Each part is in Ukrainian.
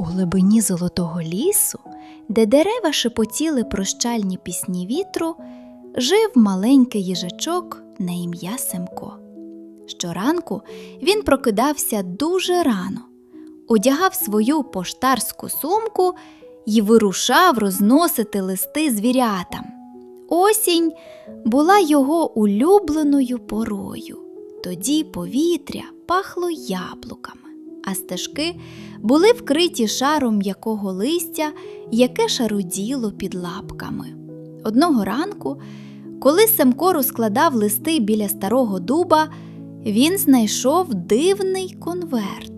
У глибині золотого лісу, де дерева шепотіли прощальні пісні вітру, жив маленький їжачок на ім'я Семко. Щоранку він прокидався дуже рано, одягав свою поштарську сумку і вирушав розносити листи звірятам. Осінь була його улюбленою порою. Тоді повітря пахло яблуками, а стежки були вкриті шаром м'якого листя, яке шаруділо під лапками. Одного ранку, коли Семко розкладав листи біля старого дуба, він знайшов дивний конверт.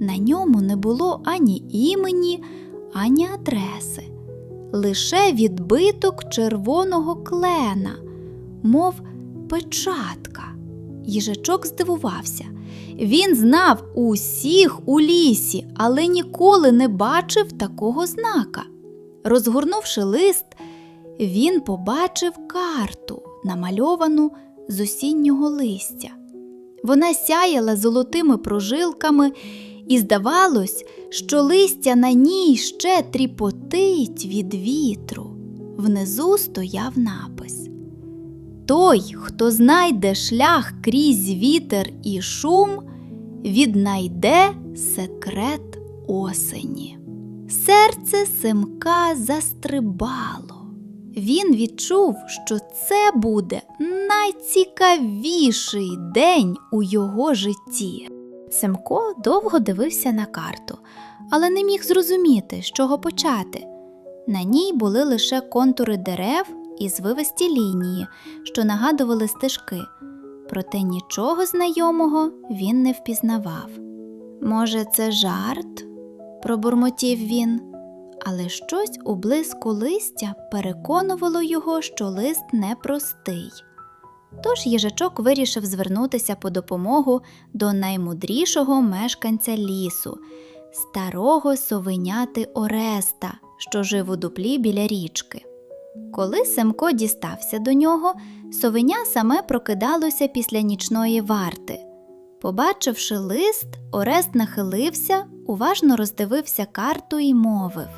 На ньому не було ані імені, ані адреси, лише відбиток червоного клена, мов печатка. Їжачок здивувався. Він знав усіх у лісі, але ніколи не бачив такого знака. Розгорнувши лист, він побачив карту, намальовану з осіннього листя. Вона сяяла золотими прожилками, і здавалось, що листя на ній ще тріпотить від вітру. Внизу стояв напис Той, хто знайде шлях крізь вітер і шум, віднайде секрет осені. Серце Семка застрибало. Він відчув, що це буде найцікавіший день у його житті. Семко довго дивився на карту, але не міг зрозуміти, з чого почати. На ній були лише контури дерев і звивисті лінії, що нагадували стежки, проте нічого знайомого він не впізнавав. Може, це жарт? пробурмотів він, але щось у блиску листя переконувало його, що лист непростий. Тож їжачок вирішив звернутися по допомогу до наймудрішого мешканця лісу, старого совеняти Ореста, що жив у дуплі біля річки. Коли Семко дістався до нього, совеня саме прокидалося після нічної варти. Побачивши лист, Орест нахилився, уважно роздивився карту і мовив: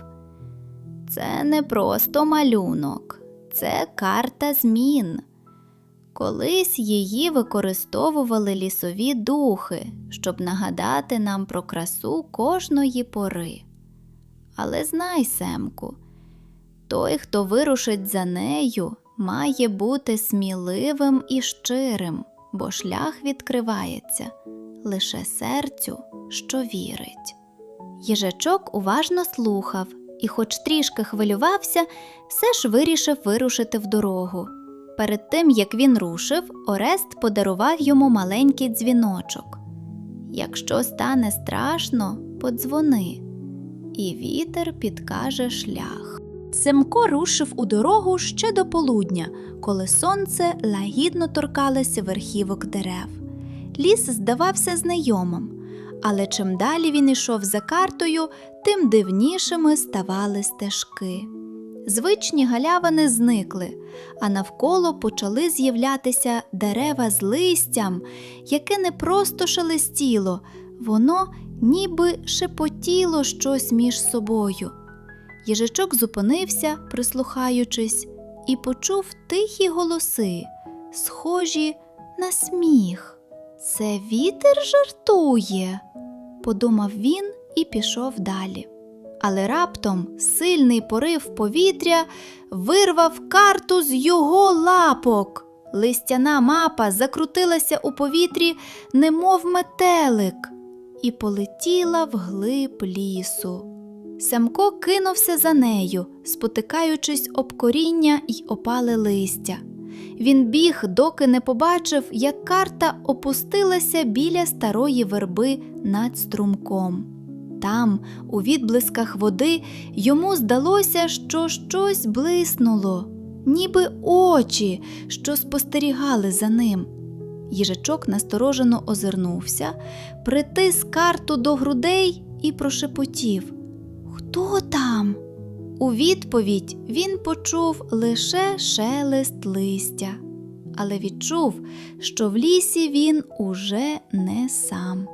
Це не просто малюнок, це карта змін. Колись її використовували лісові духи, щоб нагадати нам про красу кожної пори. Але знай, Семку, той, хто вирушить за нею, має бути сміливим і щирим, бо шлях відкривається лише серцю, що вірить. Їжачок уважно слухав і, хоч трішки хвилювався, все ж вирішив вирушити в дорогу. Перед тим, як він рушив, Орест подарував йому маленький дзвіночок. Якщо стане страшно, подзвони, і вітер підкаже шлях. Семко рушив у дорогу ще до полудня, коли сонце лагідно торкалося верхівок дерев. Ліс здавався знайомим, але чим далі він ішов за картою, тим дивнішими ставали стежки. Звичні галявини зникли, а навколо почали з'являтися дерева з листям, яке не просто шелестіло, воно ніби шепотіло щось між собою. Їжачок зупинився, прислухаючись, і почув тихі голоси, схожі на сміх. Це вітер жартує, подумав він і пішов далі. Але раптом сильний порив повітря вирвав карту з його лапок. Листяна мапа закрутилася у повітрі, немов метелик, і полетіла вглиб лісу. Семко кинувся за нею, спотикаючись об коріння й опале листя. Він біг, доки не побачив, як карта опустилася біля старої верби над струмком. Там, у відблисках води, йому здалося, що щось блиснуло, ніби очі, що спостерігали за ним. Їжачок насторожено озирнувся, притис карту до грудей і прошепотів Хто там? У відповідь він почув лише шелест листя, але відчув, що в лісі він уже не сам.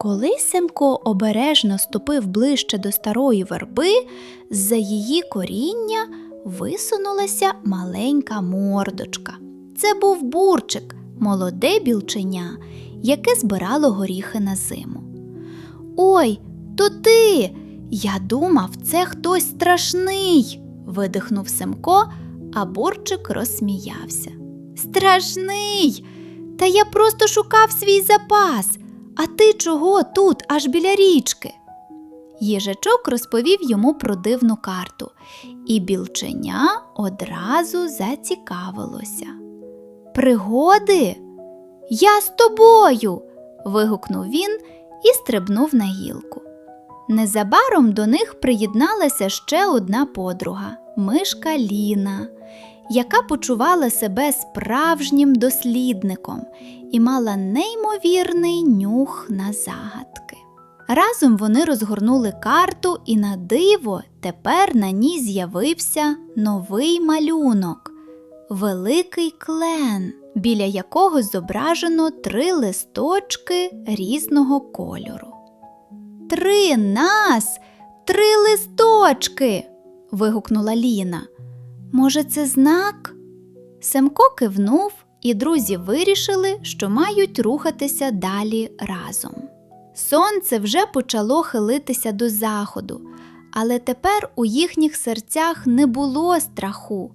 Коли Семко обережно ступив ближче до старої верби, з-за її коріння висунулася маленька мордочка. Це був бурчик, молоде білченя, яке збирало горіхи на зиму. Ой, то ти. Я думав, це хтось страшний. видихнув Семко, а бурчик розсміявся. Страшний. Та я просто шукав свій запас. А ти чого тут, аж біля річки? Їжачок розповів йому про дивну карту, і білченя одразу зацікавилося. Пригоди? Я з тобою. вигукнув він і стрибнув на гілку. Незабаром до них приєдналася ще одна подруга мишка Ліна, яка почувала себе справжнім дослідником і мала неймовірний нюх на загадки. Разом вони розгорнули карту, і на диво тепер на ній з'явився новий малюнок великий клен, біля якого зображено три листочки різного кольору. Три нас, три листочки. вигукнула Ліна. Може, це знак? Семко кивнув, і друзі вирішили, що мають рухатися далі разом. Сонце вже почало хилитися до заходу, але тепер у їхніх серцях не було страху,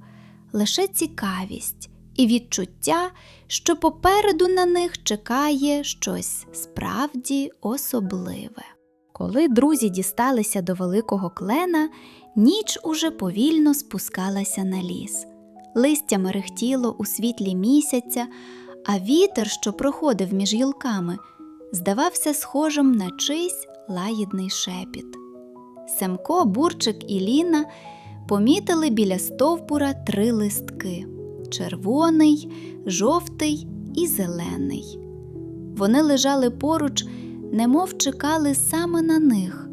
лише цікавість і відчуття, що попереду на них чекає щось справді особливе. Коли друзі дісталися до великого клена, ніч уже повільно спускалася на ліс. Листя мерехтіло у світлі місяця, а вітер, що проходив між гілками, здавався схожим на чийсь лагідний шепіт. Семко, Бурчик і Ліна помітили біля стовпура три листки червоний, жовтий і зелений. Вони лежали поруч, немов чекали саме на них.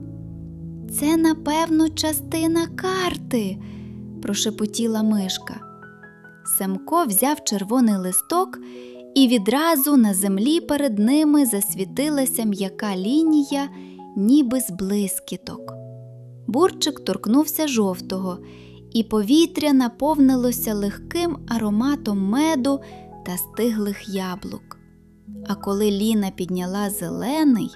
Це, напевно, частина карти, прошепотіла мишка. Семко взяв червоний листок, і відразу на землі перед ними засвітилася м'яка лінія, ніби з блискіток. Бурчик торкнувся жовтого, і повітря наповнилося легким ароматом меду та стиглих яблук. А коли Ліна підняла зелений,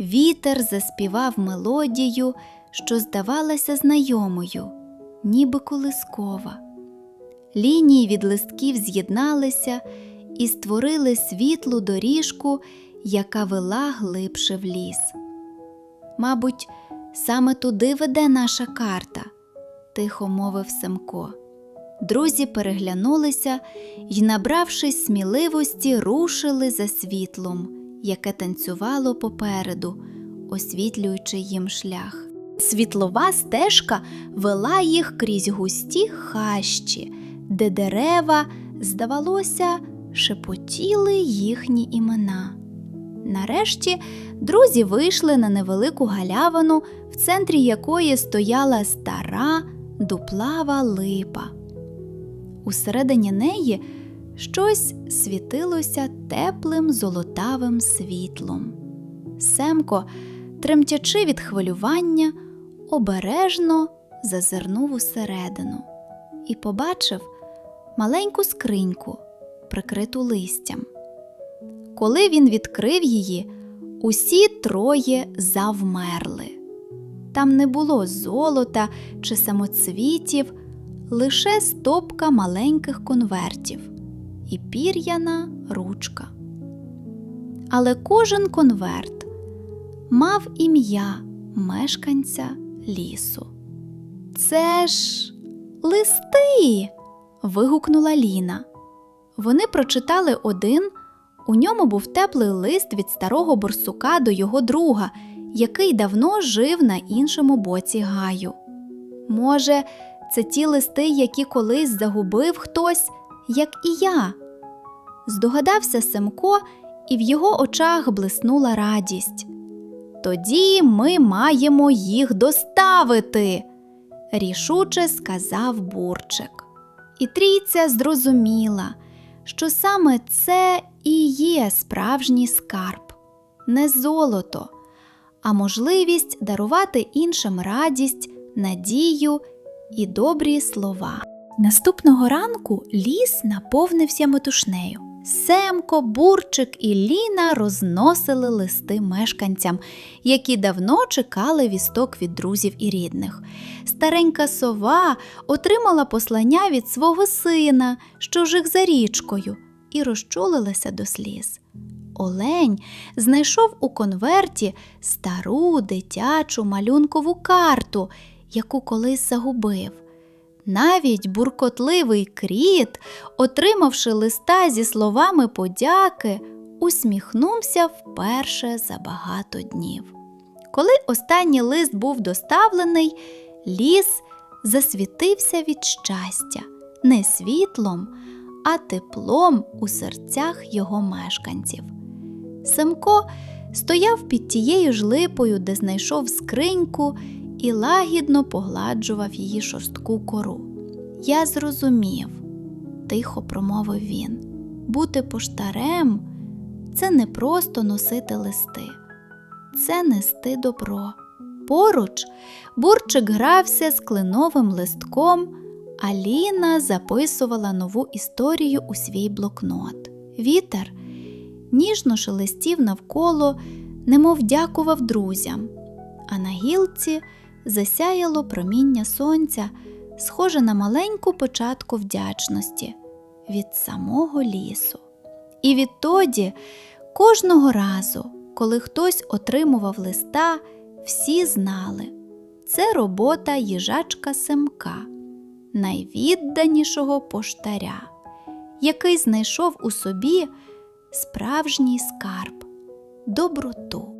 вітер заспівав мелодію, що здавалася знайомою, ніби колискова. Лінії від листків з'єдналися і створили світлу доріжку, яка вела глибше в ліс. Мабуть, саме туди веде наша карта, тихо мовив Семко. Друзі переглянулися і, набравшись сміливості, рушили за світлом, яке танцювало попереду, освітлюючи їм шлях. Світлова стежка вела їх крізь густі хащі, де дерева, здавалося, шепотіли їхні імена. Нарешті друзі вийшли на невелику галявину, в центрі якої стояла стара дуплава липа. Усередині неї щось світилося теплим золотавим світлом. Семко, тремтячи від хвилювання, обережно зазирнув усередину і побачив маленьку скриньку, прикриту листям. Коли він відкрив її, усі троє завмерли. Там не було золота чи самоцвітів, лише стопка маленьких конвертів і пір'яна ручка. Але кожен конверт мав ім'я мешканця лісу. Це ж листи. вигукнула Ліна. Вони прочитали один. У ньому був теплий лист від старого борсука до його друга, який давно жив на іншому боці гаю. Може, це ті листи, які колись загубив хтось, як і я. Здогадався Семко, і в його очах блиснула радість. Тоді ми маємо їх доставити, рішуче сказав Бурчик. І трійця зрозуміла, що саме це і є справжній скарб. не золото, а можливість дарувати іншим радість, надію і добрі слова. Наступного ранку ліс наповнився метушнею. Семко, Бурчик і Ліна розносили листи мешканцям, які давно чекали вісток від друзів і рідних. Старенька сова отримала послання від свого сина, що жив за річкою, і розчулилася до сліз. Олень знайшов у конверті стару дитячу малюнкову карту, яку колись загубив. Навіть буркотливий кріт, отримавши листа зі словами подяки, усміхнувся вперше за багато днів. Коли останній лист був доставлений, ліс засвітився від щастя не світлом, а теплом у серцях його мешканців. Семко стояв під тією ж липою, де знайшов скриньку, і лагідно погладжував її шорстку кору. Я зрозумів, тихо промовив він. Бути поштарем це не просто носити листи, це нести добро. Поруч бурчик грався з кленовим листком, а Ліна записувала нову історію у свій блокнот. Вітер ніжно шелестів навколо, немов дякував друзям, а на гілці засяяло проміння сонця, схоже на маленьку початку вдячності від самого лісу. І відтоді, кожного разу, коли хтось отримував листа, всі знали це робота їжачка Семка, найвідданішого поштаря, який знайшов у собі справжній скарб доброту.